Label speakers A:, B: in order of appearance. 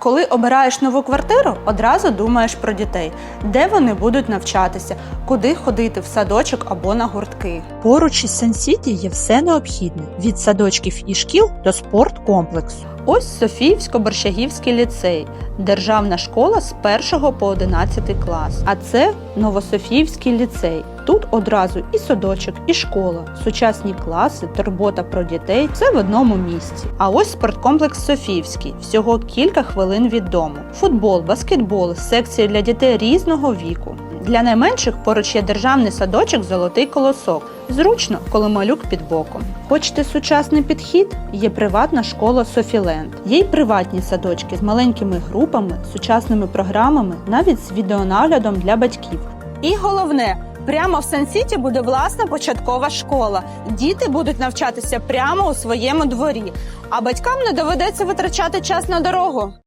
A: Коли обираєш нову квартиру, одразу думаєш про дітей, де вони будуть навчатися, куди ходити в садочок або на гуртки.
B: Поруч із Сен-Сіті є все необхідне від садочків і шкіл до спорткомплексу.
A: Ось Софіївсько-Борщагівський ліцей, державна школа з 1 по 11 клас. А це Новософіївський ліцей. Тут одразу і садочок, і школа, сучасні класи, турбота про дітей все в одному місці. А ось спорткомплекс Софіївський, всього кілька хвилин від дому. Футбол, баскетбол, секції для дітей різного віку. Для найменших поруч є державний садочок Золотий колосок. Зручно, коли малюк під боком. Хочете сучасний підхід? Є приватна школа Софіленд. Є й приватні садочки з маленькими групами, сучасними програмами, навіть з відеонаглядом для батьків. І головне. Прямо в Сан-Сіті буде власна початкова школа. Діти будуть навчатися прямо у своєму дворі, а батькам не доведеться витрачати час на дорогу.